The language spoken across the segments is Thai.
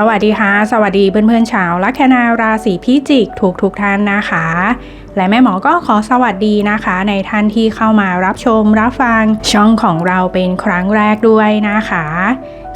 สวัสดีค่ะ สวัสดีเพื่อนๆชาวลัคนาราศีพิจิกทุกทุกท่านนะคะ และแม่หมอก็ขอสวัสดีนะคะ ในท่านที่เข้ามารับชมรับฟังช่องของเราเป็นครั้งแรกด้วยนะคะ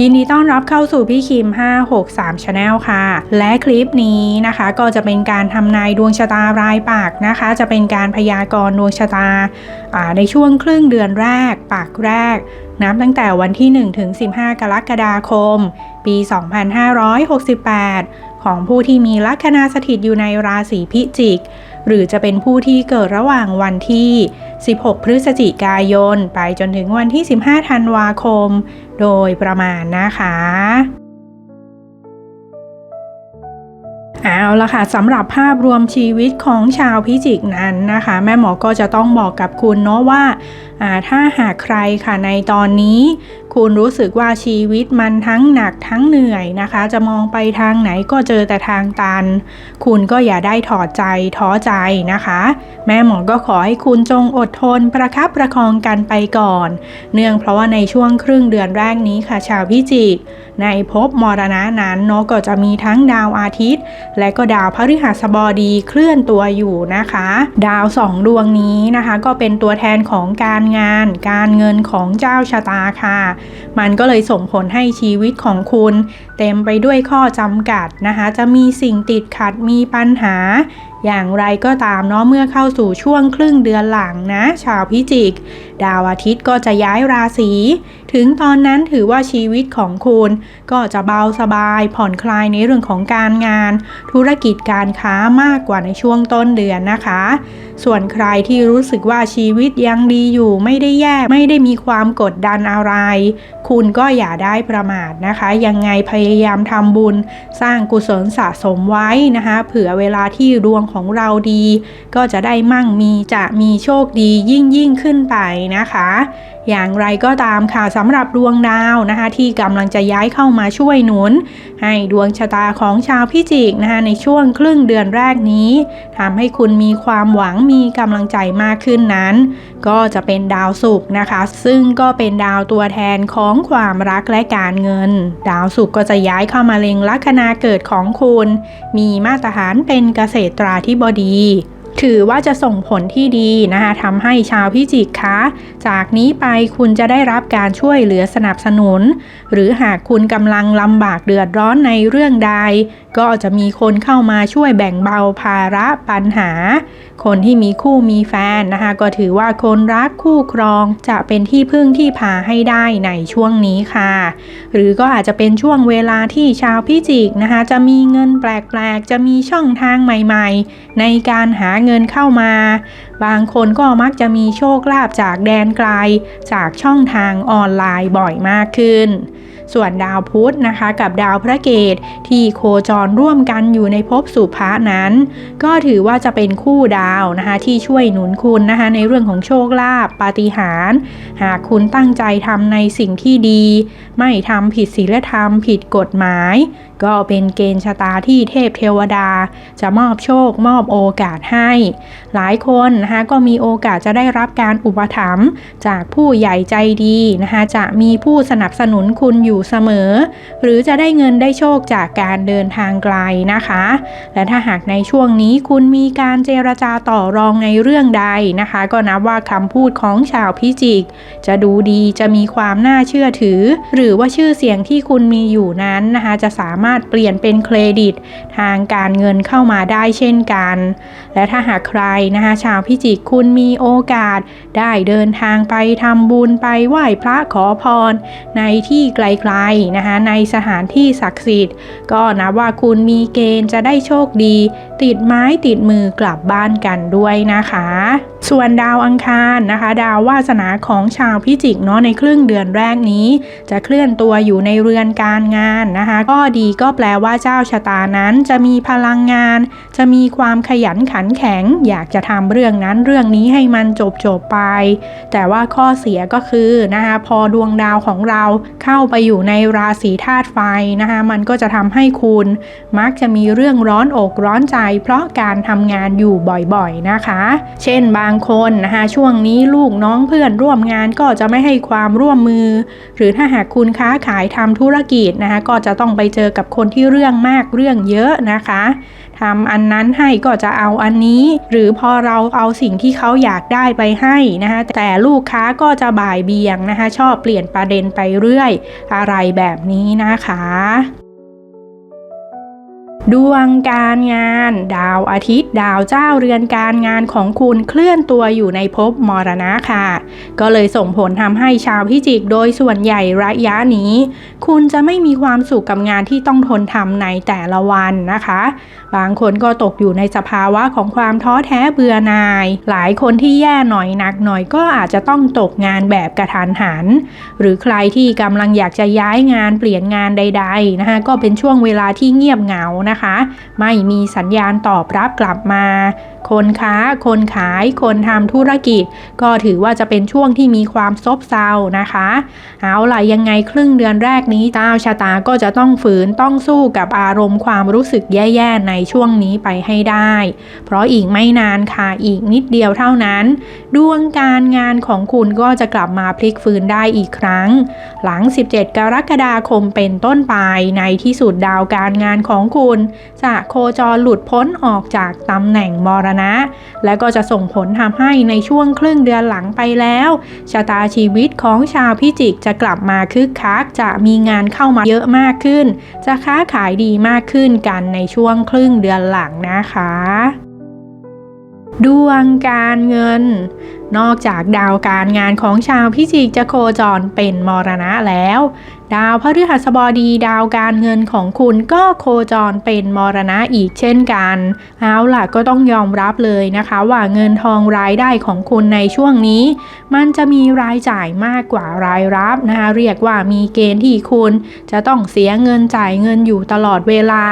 ยินดีต้อนรับเข้าสู่พี่คิม 563 Channel ค่ะ และคลิปนี้นะคะ ก็จะเป็นการทำนายดวงชะตารายปากนะคะ จะเป็นการพยากรณ์ดวงชะตาาในช่วงครึ่งเดือนแรก ปากแรกนับตั้งแต่วันที่ 1 ถึง 15 กรกฎาคม ปี 2568 ของผู้ที่มีลัคนาสถิตอยู่ในราศีพิจิก หรือจะเป็นผู้ที่เกิดระหว่างวันที่ 16 พฤศจิกายน ไปจนถึงวันที่ 15 ธันวาคม โดยประมาณนะคะเอาละค่ะสำหรับภาพรวมชีวิตของชาวพิจิกนั้นนะคะ แม่หมอก็จะต้องบอกกับคุณเนาะว่าอ่าถ้าหากใครค่ะในตอนนี้ คุณรู้สึกว่าชีวิตมันทั้งหนักทั้งเหนื่อยนะคะ จะมองไปทางไหนก็เจอแต่ทางตัน คุณก็อย่าได้ถอดใจท้อใจนะคะ แม่หมอก็ขอให้คุณจงอดทนประคับประคองกันไปก่อน เนื่องเพราะว่าในช่วงครึ่งเดือนแรกนี้ค่ะ ชาวพิจิก ในภพมรณะนั้นเนาะก็จะมีทั้งดาวอาทิตย์ และก็ดาวพฤหัสบดีเคลื่อนตัวอยู่นะคะ ดาวสองดวงนี้นะคะ ก็เป็นตัวแทนของการงาน การเงินของเจ้าชะตาค่ะมันก็เลยส่งผลให้ชีวิตของคุณ เต็มไปด้วยข้อจำกัดนะคะ จะมีสิ่งติดขัดมีปัญหาอย่างไรก็ตามเนาะเมื่อเข้าสู่ช่วงครึ่งเดือนหลังนะ ชาวพิจิก ดาวอาทิตย์ก็จะย้ายราศีถึงตอนนั้นถือว่าชีวิตของคุณ ก็จะเบาสบายผ่อนคลายในเรื่องของการงาน ธุรกิจการค้ามากกว่าในช่วงต้นเดือนนะคะ ส่วนใครที่รู้สึกว่าชีวิตยังดีอยู่ไม่ได้แย่ไม่ได้มีความกดดันอะไร คุณก็อย่าได้ประมาทนะคะ ยังไงพยายามทำบุญ สร้างกุศลสะสมไว้นะคะ เผื่อเวลาที่ดวงของเราดี ก็จะได้มั่งมีจะมีโชคดียิ่งยิ่งขึ้นไปนะคะ อย่างไรก็ตามค่ะสำหรับดวงดาวนะคะ ที่กำลังจะย้ายเข้ามาช่วยหนุน ให้ดวงชะตาของชาวพิจิกนะคะในช่วงครึ่งเดือนแรกนี้ทำให้คุณมีความหวังมีกำลังใจมากขึ้นนั้น ก็จะเป็นดาวศุกร์นะคะ ซึ่งก็เป็นดาวตัวแทนของความรักและการเงิน ดาวศุกร์ก็จะย้ายเข้ามาเล็งลัคนาเกิดของคุณ มีมาตรฐานเป็นเกษตราธิบดี ถือว่าจะส่งผลที่ดีนะคะทำให้ชาวพิจิกคะจากนี้ไปคุณจะได้รับการช่วยเหลือสนับสนุน หรือหากคุณกำลังลำบากเดือดร้อนในเรื่องใด ก็จะมีคนเข้ามาช่วยแบ่งเบาภาระปัญหา คนที่มีคู่มีแฟนนะคะก็ถือว่าคนรักคู่ครองจะเป็นที่พึ่งที่พาให้ได้ในช่วงนี้ค่ะ หรือก็อาจจะเป็นช่วงเวลาที่ชาวพิจิกนะคะจะมีเงินแปลกๆ จะมีช่องทางใหม่ ๆ ในการหาเงินเข้ามา บางคนก็มักจะมีโชคลาภจากแดนไกล จากช่องทางออนไลน์บ่อยมากขึ้น ส่วนดาวพุธนะคะกับดาวพระเกตที่โคจรร่วมกันอยู่ในภพสุภะนั้น ก็ถือว่าจะเป็นคู่ดาวนะคะที่ช่วยหนุนคุณนะคะในเรื่องของโชคลาภปาฏิหาริย์หากคุณตั้งใจทำในสิ่งที่ดี ไม่ทำผิดศีลธรรมผิดกฎหมาย ก็เป็นเกณฑ์ชะตาที่เทพเทวดา จะมอบโชคมอบโอกาสให้ หลายคนนะคะก็มีโอกาสจะได้รับการอุปถัมภ์จากผู้ใหญ่ใจดีนะคะจะมีผู้สนับสนุนคุณอยู่เสมอ หรือจะได้เงินได้โชคจากการเดินทางไกลนะคะ และถ้าหากในช่วงนี้คุณมีการเจรจาต่อรองในเรื่องใดนะคะ ก็นับว่าคำพูดของชาวพิจิก จะดูดีจะมีความน่าเชื่อถือ หรือว่าชื่อเสียงที่คุณมีอยู่นั้นนะคะ จะสามารถเปลี่ยนเป็นเครดิต ทางการเงินเข้ามาได้เช่นกัน และถ้าหากใครนะคะชาวพิจิกคุณมีโอกาสได้เดินทางไปทำบุญไปไหว้พระขอพรในที่ไกลๆนะคะในสถานที่ศักดิ์สิทธิ์ ก็นับว่าคุณมีเกณฑ์จะได้โชคดี ติดไม้ติดมือกลับบ้านกันด้วยนะคะ ส่วนดาวอังคารนะคะ ดาววาสนาของชาวพิจิกเนาะในครึ่งเดือนแรกนี้ จะเคลื่อนตัวอยู่ในเรือนการงานนะคะ ก็ดีก็แปลว่าเจ้าชะตานั้นจะมีพลังงาน จะมีความขยันขันแข็ง อยากจะทำเรื่องนั้นเรื่องนี้ให้มันจบจบไป แต่ว่าข้อเสียก็คือนะคะพอดวงดาวของเราเข้าไปอยู่ในราศีธาตุไฟนะคะมันก็จะทำให้คุณ มักจะมีเรื่องร้อนอกร้อนใจเพราะการทำงานอยู่บ่อยๆนะคะ เช่นบางคนนะคะช่วงนี้ลูกน้องเพื่อนร่วมงานก็จะไม่ให้ความร่วมมือ หรือถ้าหากคุณค้าขายทำธุรกิจนะคะก็จะต้องไปเจอกับคนที่เรื่องมากเรื่องเยอะนะคะทำอันนั้นให้ก็จะเอาอันนี้ หรือพอเราเอาสิ่งที่เขาอยากได้ไปให้นะคะแต่ลูกค้าก็จะบ่ายเบียงนะคะชอบเปลี่ยนประเด็นไปเรื่อย อะไรแบบนี้นะคะ ดวงการงาน ดาวอาทิตย์ ดาวเจ้าเรือนการงานของคุณเคลื่อนตัวอยู่ในภพมรณะค่ะ ก็เลยส่งผลทำให้ชาวพิจิกโดยส่วนใหญ่ระยะนี้ คุณจะไม่มีความสุขกับงานที่ต้องทนทำในแต่ละวันนะคะ บางคนก็ตกอยู่ในสภาวะของความท้อแท้เบื่อหน่าย หลายคนที่แย่หน่อยหนักหน่อยก็อาจจะต้องตกงานแบบกระทันหัน หรือใครที่กำลังอยากจะย้ายงานเปลี่ยนงานใด ๆนะคะก็เป็นช่วงเวลาที่เงียบเหงานะคะไม่มีสัญญาณตอบรับกลับมา คนค้า คนขาย คนทำธุรกิจ ก็ถือว่าจะเป็นช่วงที่มีความซบเซานะคะ เอาล่ะยังไงครึ่งเดือนแรกนี้เจ้าชะตาก็จะต้องฝืนต้องสู้กับอารมณ์ความรู้สึกแย่ๆในช่วงนี้ไปให้ได้ เพราะอีกไม่นานค่ะอีกนิดเดียวเท่านั้น ดวงการงานของคุณก็จะกลับมาพลิกฟื้นได้อีกครั้ง หลัง 17 กรกฎาคมเป็นต้นไปในที่สุดดาวการงานของคุณ จะโคจรหลุดพ้นออกจากตำแหน่งมรณะ และก็จะส่งผลทำให้ในช่วงครึ่งเดือนหลังไปแล้ว ชะตาชีวิตของชาวพิจิกจะกลับมาคึกคักจะมีงานเข้ามาเยอะมากขึ้น จะค้าขายดีมากขึ้นกันในช่วงครึ่งเดือนหลังนะคะ ดวงการเงิน นอกจากดาวการงานของชาวพิจิกจะโคจรเป็นมรณะแล้ว ดาวพฤหัสบดีดาวการเงินของคุณก็โคจรเป็นมรณะอีกเช่นกันเอาล่ะก็ต้องยอมรับเลยนะคะ ว่าเงินทองรายได้ของคุณในช่วงนี้ มันจะมีรายจ่ายมากกว่ารายรับนะคะเรียกว่ามีเกณฑ์ที่คุณจะต้องเสียเงินจ่ายเงินอยู่ตลอดเวลา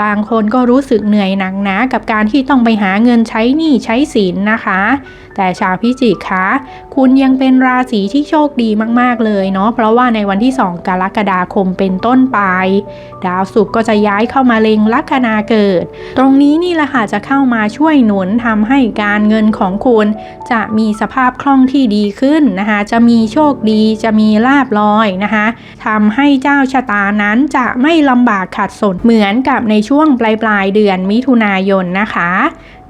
บางคนก็รู้สึกเหนื่อยหนักหนากับการที่ต้องไปหาเงินใช้หนี้ใช้สินนะคะ แต่ชาวพิจิกคะคุณยังเป็นราศีที่โชคดีมากๆเลยเนาะเพราะว่าในวันที่ 2 กรกฎาคมเป็นต้นไป ดาวศุกร์ก็จะย้ายเข้ามาเล็งลัคนาเกิด ตรงนี้นี่แหละค่ะจะเข้ามาช่วยหนุนทำให้การเงินของคุณ จะมีสภาพคล่องที่ดีขึ้นนะคะจะมีโชคดีจะมีลาบลอยนะคะทำให้เจ้าชะตานั้นจะไม่ลำบากขัดสนเหมือนกับในช่วงปลายปลายเดือนมิถุนายนนะคะ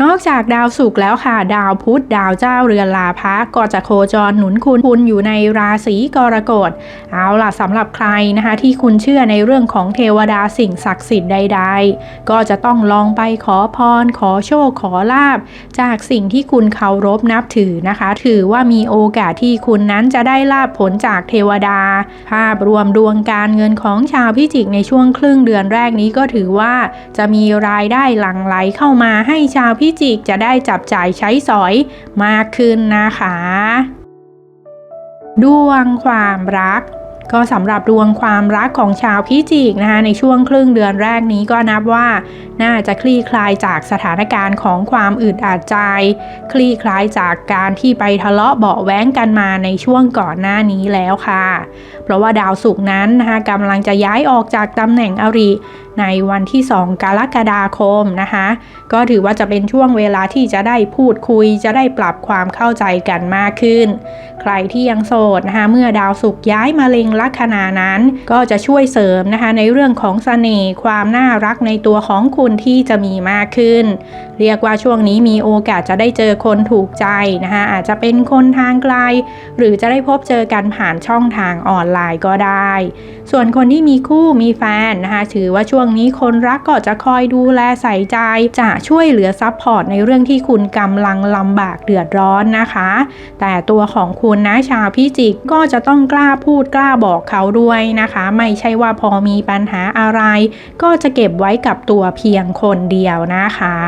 นอกจากดาวศุกร์แล้วค่ะ ดาวพุธดาวเจ้าเรือนลาภะก็จะโคจรหนุนคุณคุณอยู่ในราศีกรกฎเอาล่ะสำหรับใครนะคะ ที่คุณเชื่อในเรื่องของเทวดาสิ่งศักดิ์สิทธิ์ใด ๆ ก็จะต้องลองไปขอพร ขอโชคขอลาบ จากสิ่งที่คุณเคารพนับถือนะคะ ถือว่ามีโอกาสที่คุณนั้นจะได้ลาบผลจากเทวดา ภาพรวมดวงการเงินของชาวพิจิกในช่วงครึ่งเดือนแรกนี้ก็ถือว่าจะมีรายได้หลั่งไหลเข้ามาให้ชาวพิิจิกจะได้จับจ่ายใช้สอยมากขึ้นนะคะ ดวงความรักก็สำหรับดวงความรักของชาวพิจิกนะคะในช่วงครึ่งเดือนแรกนี้ก็นับว่า น่าจะคลี่คลายจากสถานการณ์ของความอึดอัดใจ คลี่คลายจากการที่ไปทะเลาะเบาแว้งกันมาในช่วงก่อนหน้านี้แล้วค่ะ เพราะว่าดาวศุกร์นั้นนะคะกำลังจะย้ายออกจากตำแหน่งอริ ในวันที่ 2 กรกฎาคมนะคะ ก็ถือว่าจะเป็นช่วงเวลาที่จะได้พูดคุย จะได้ปรับความเข้าใจกันมากขึ้น ใครที่ยังโสดนะคะเมื่อดาวศุกร์ย้ายมาเล็งลัคนานั้น ก็จะช่วยเสริมนะคะในเรื่องของเสน่ห์ความน่ารักในตัวของคุณที่จะมีมากขึ้น เรียกว่าช่วงนี้มีโอกาสจะได้เจอคนถูกใจนะคะอาจจะเป็นคนทางไกล หรือจะได้พบเจอกันผ่านช่องทางออนไลน์ก็ได้ ส่วนคนที่มีคู่มีแฟนนะคะถือว่าช่วงงนี้คนรักก็จะคอยดูแลใส่ใจ จะช่วยเหลือซัพพอร์ตในเรื่องที่คุณกำลังลำบากเดือดร้อนนะคะ แต่ตัวของคุณนะชาวพิจิกก็จะต้องกล้าพูดกล้าบอกเขาด้วยนะคะ ไม่ใช่ว่าพอมีปัญหาอะไร ก็จะเก็บไว้กับตัวเพียงคนเดียวนะคะ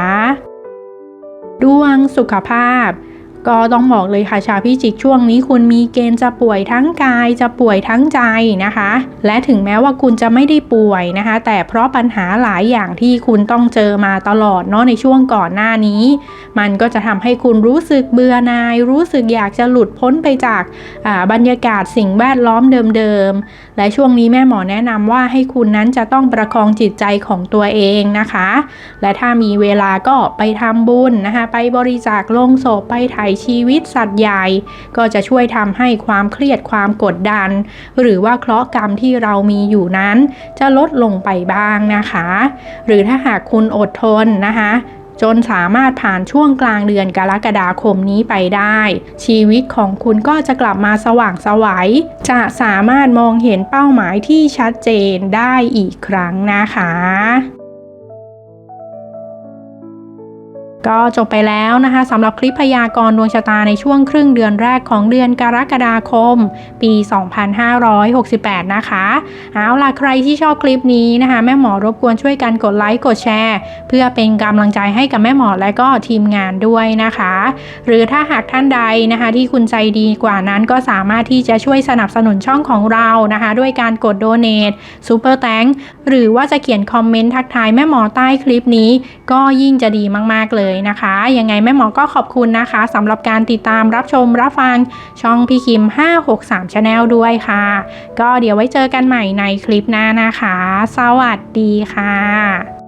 ดวงสุขภาพ ก็ต้องบอกเลยค่ะชาวพิจิกช่วงนี้คุณมีเกณฑ์จะป่วยทั้งกายจะป่วยทั้งใจนะคะ และถึงแม้ว่าคุณจะไม่ได้ป่วยนะคะ แต่เพราะปัญหาหลายอย่างที่คุณต้องเจอมาตลอดเนาะในช่วงก่อนหน้านี้ มันก็จะทำให้คุณรู้สึกเบื่อหน่าย รู้สึกอยากจะหลุดพ้นไปจากาบรรยากาศสิ่งแวดล้อมเดิมๆและช่วงนี้แม่หมอแนะนำว่าให้คุณนั้นจะต้องประคองจิตใจของตัวเองนะคะ และถ้ามีเวลาก็ไปทำบุญนะคะ ไปบริจาคโลงศพไปไถ่ชีวิตสัตว์ใหญ่ ก็จะช่วยทำให้ความเครียดความกดดัน หรือว่าเคราะห์กรรมที่เรามีอยู่นั้น จะลดลงไปบ้างนะคะ หรือถ้าหากคุณอดทนนะคะจนสามารถผ่านช่วงกลางเดือนกรกฎาคมนี้ไปได้ ชีวิตของคุณก็จะกลับมาสว่างไสวัย จะสามารถมองเห็นเป้าหมายที่ชัดเจนได้อีกครั้งนะคะ ก็จบไปแล้วนะคะสำหรับคลิปพยากรณ์ดวงชะตาในช่วงครึ่งเดือนแรกของเดือนกรกฎาคม ปี 2568 นะคะเอาล่ะใครที่ชอบคลิปนี้นะคะ แม่หมอรบกวนช่วยกันกดไลค์กดแชร์ เพื่อเป็นกำลังใจให้กับแม่หมอและก็ทีมงานด้วยนะคะ หรือถ้าหากท่านใดนะคะ ที่คุณใจดีกว่านั้นก็สามารถที่จะช่วยสนับสนุนช่องของเรานะคะ ด้วยการกดโดเน a ซูเปอร์แตงหรือว่าจะเขียนคอมเมนต์ทักทายแม่หมอใต้คลิปนี้ ก็ยิ่งจะดีมากๆเลยนะคะ ยังไงแม่หมอก็ขอบคุณนะคะสำหรับการติดตามรับชมรับฟังช่องพี่คิม 563 Channel ด้วยค่ะ ก็เดี๋ยวไว้เจอกันใหม่ในคลิปหน้านะคะ สวัสดีค่ะ